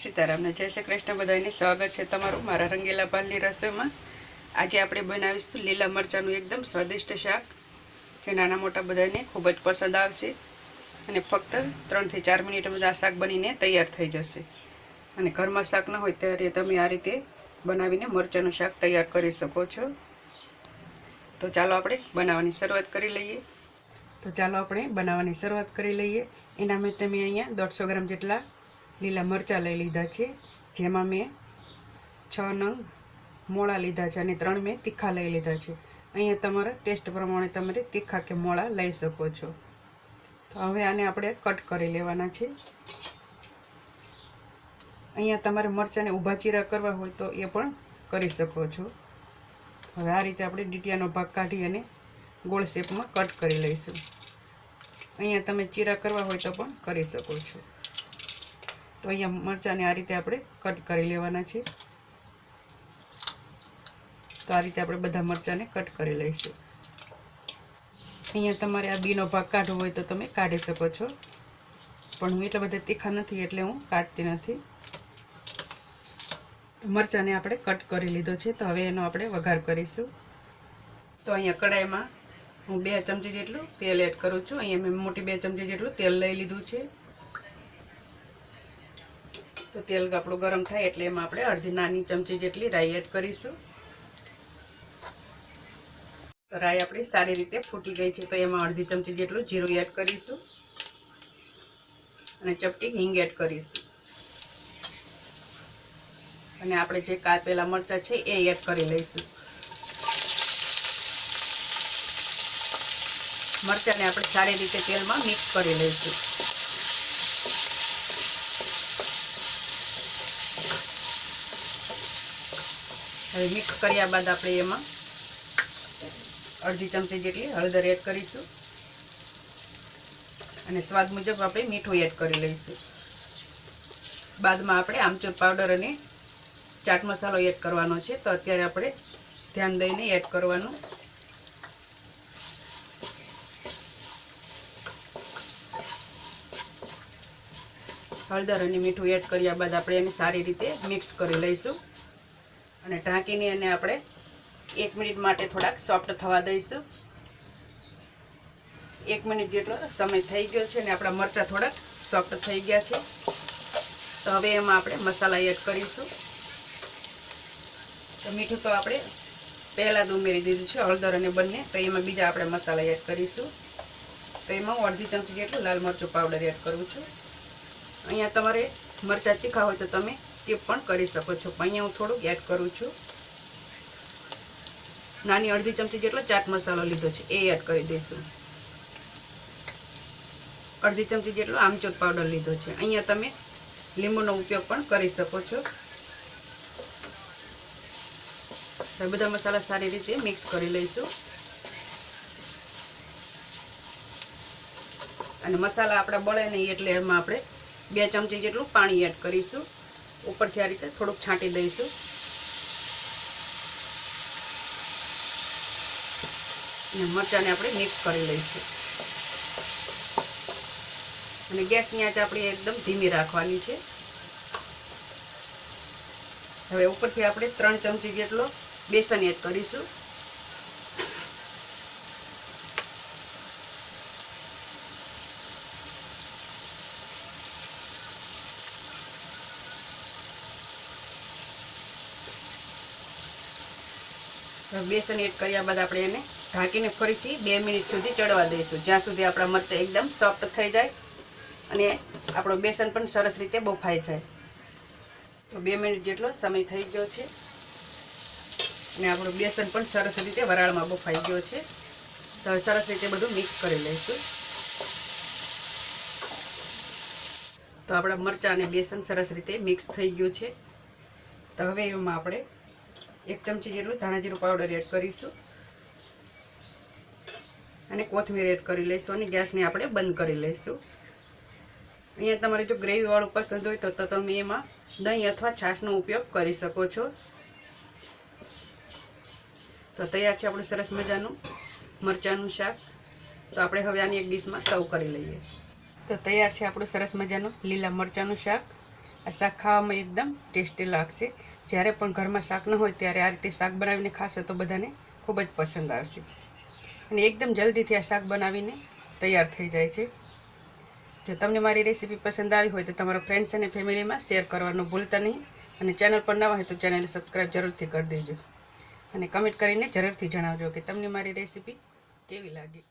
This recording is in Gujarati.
સીતારામને જય શ્રી કૃષ્ણ બધાને સ્વાગત છે તમારું મારા રંગીલા પાલની રસોઈમાં. આજે આપણે બનાવીશું લીલા મરચાંનું એકદમ સ્વાદિષ્ટ શાક, જે નાના મોટા બધાને ખૂબ જ પસંદ આવશે. અને ફક્ત ત્રણથી ચાર મિનિટમાં આ શાક બનીને તૈયાર થઈ જશે. અને ઘરમાં શાક ન હોય ત્યારે તમે આ રીતે બનાવીને મરચાંનું શાક તૈયાર કરી શકો છો. તો ચાલો આપણે બનાવવાની શરૂઆત કરી લઈએ. તો ચાલો આપણે બનાવવાની શરૂઆત કરી લઈએ. એના માટે મેં અહીંયા દોઢસો ગ્રામ જેટલા લીલા મરચાં લઈ લીધા છે, જેમાં મેં છ નંગ મોળા લીધા છે અને ત્રણ મેં તીખા લઈ લીધા છે. અહીંયા તમારા ટેસ્ટ પ્રમાણે તમારે તીખા કે મોળા લઈ શકો છો. તો હવે આને આપણે કટ કરી લેવાના છે. અહીંયા તમારે મરચાંને ઊભા ચીરા કરવા હોય તો એ પણ કરી શકો છો. હવે આ રીતે આપણે ડીટિયાનો ભાગ કાઢી અને ગોળ શેપમાં કટ કરી લઈશું. અહીંયા તમે ચીરા કરવા હોય તો પણ કરી શકો છો. તો અહીંયા મરચાંને આ રીતે આપણે કટ કરી લેવાના છે તો આ રીતે આપણે બધા મરચાંને કટ કરી લઈશું. અહીંયા તમારે આ બીનો ભાગ કાઢવો હોય તો તમે કાઢી શકો છો. પણ હું એટલા બધા તીખા નથી એટલે હું કાઢતી નથી. મરચાંને આપણે કટ કરી લીધો છે. તો હવે એનો આપણે વઘાર કરીશું. તો અહીંયા કડાઈમાં હું બે ચમચી જેટલું તેલ એડ કરું છું. અહીંયા મેં મોટી બે ચમચી જેટલું તેલ લઈ લીધું છે. તો તેલ આપણું ગરમ થાય એટલે એમાં આપણે અડધી નાની ચમચી જેટલી રાઈ એડ કરીશું. તો રાઈ આપણી સારી રીતે ફૂટી ગઈ છે, તો એમાં અડધી ચમચી જેટલું જીરું એડ કરીશું અને ચપટી હિંગ એડ કરીશું. અને આપણે જે કાપેલા મરચાં છે એ એડ કરી લઈશું. મરચાંને આપણે સારી રીતે તેલમાં મિક્સ કરી લઈશું. હવે મિક્સ કર્યા બાદ આપણે એમાં અડધી ચમચી જેટલી હળદર એડ કરીશું. અને સ્વાદ મુજબ આપણે મીઠું એડ કરી લઈશું. બાદમાં આપણે આમચૂર પાવડર અને ચાટ મસાલો એડ કરવાનો છે. તો અત્યારે આપણે ધ્યાન દઈને એડ કરવાનું. હળદર અને મીઠું એડ કર્યા બાદ આપણે એને સારી રીતે મિક્સ કરી લઈશું. અને ઢાંકીને એને આપણે એક મિનિટ માટે થોડાક સોફ્ટ થવા દઈશું. એક મિનિટ જેટલો સમય થઈ ગયો છે અને આપણા મરચાં થોડાક સોફ્ટ થઈ ગયા છે. તો હવે એમાં આપણે મસાલા એડ કરીશું. તો મીઠું તો આપણે પહેલાં જ ઉમેરી દીધું છે, હળદર અને બંને. તો એમાં બીજા આપણે મસાલા એડ કરીશું. તો એમાં હું અડધી ચમચી જેટલું લાલ મરચું પાવડર એડ કરું છું. અહીંયા તમારે મરચાં તીખા હોય તો તમે સ્કીપ પણ કરી શકો છો. અહીંયા હું થોડુંક એડ કરું છું. નાની અડધી ચમચી જેટલો ચાટ મસાલો લીધો છે, એ એડ કરી દઈશું. અડધી ચમચી જેટલો આમચૂર પાવડર લીધો છે. અહીંયા તમે લીંબુનો ઉપયોગ પણ કરી શકો છો. બધા મસાલા સારી રીતે મિક્સ કરી લઈશું. અને મસાલા આપણા બળે નહીં, એટલે એમાં આપણે બે ચમચી જેટલું પાણી એડ કરીશું. ઉપરથી આ રીતે થોડુંક છાંટી દઈશું. અને મરચાંને આપણે મિક્સ કરી લઈશું. અને ગેસની આંચ આપણે એકદમ ધીમી રાખવાની છે. હવે ઉપરથી આપણે ત્રણ ચમચી જેટલો બેસન એડ કરીશું. બેસન એડ કર્યા બાદ આપણે એને ઢાંકીને ફરીથી બે મિનિટ સુધી ચડવા દઈશું. જ્યાં સુધી આપણા મરચાં એકદમ સોફ્ટ થઈ જાય અને આપણું બેસન પણ સરસ રીતે બફાય જાય. તો બે મિનિટ જેટલો સમય થઈ ગયો છે અને આપણું બેસન પણ સરસ રીતે વરાળમાં બફાઈ ગયો છે. તો સરસ રીતે બધું મિક્સ કરી લઈશું. તો આપણા મરચાં અને બેસન સરસ રીતે મિક્સ થઈ ગયું છે. તો હવે એમાં આપણે એક ચમચી જેટલું ધાણા જીરું પાવડર એડ કરીશું. અને કોથમીર એડ કરી લઈશું અને ગેસને આપણે બંધ કરી લઈશું. અહીંયા તમારે જો ગ્રેવીવાળું પસંદ હોય તો તમે એમાં દહીં અથવા છાશનો ઉપયોગ કરી શકો છો. તો તૈયાર છે આપણું સરસ મજાનું મરચાંનું શાક. તો આપણે હવે આની એક ડીશમાં સર્વ કરી લઈએ. તો તૈયાર છે આપણું સરસ મજાનું લીલા મરચાંનું શાક. આ શાક ખાવામાં એકદમ ટેસ્ટી લાગશે. જ્યારે પણ ઘરમાં શાક ન હોય ત્યારે આ રીતે શાક બનાવીને ખાશો તો બધાને ખૂબ જ પસંદ આવશે. અને એકદમ જલ્દીથી આ શાક બનાવીને તૈયાર થઈ જાય છે. જો તમને મારી રેસીપી પસંદ આવી હોય તો તમારા ફ્રેન્ડ્સ અને ફેમિલીમાં શેર કરવાનું ભૂલતા નહીં. અને ચેનલ પર નવા હોય તો ચેનલ સબસ્ક્રાઈબ જરૂરથી કરી દેજો. અને કમેન્ટ કરીને જરૂરથી જણાવજો કે તમને મારી રેસીપી કેવી લાગી.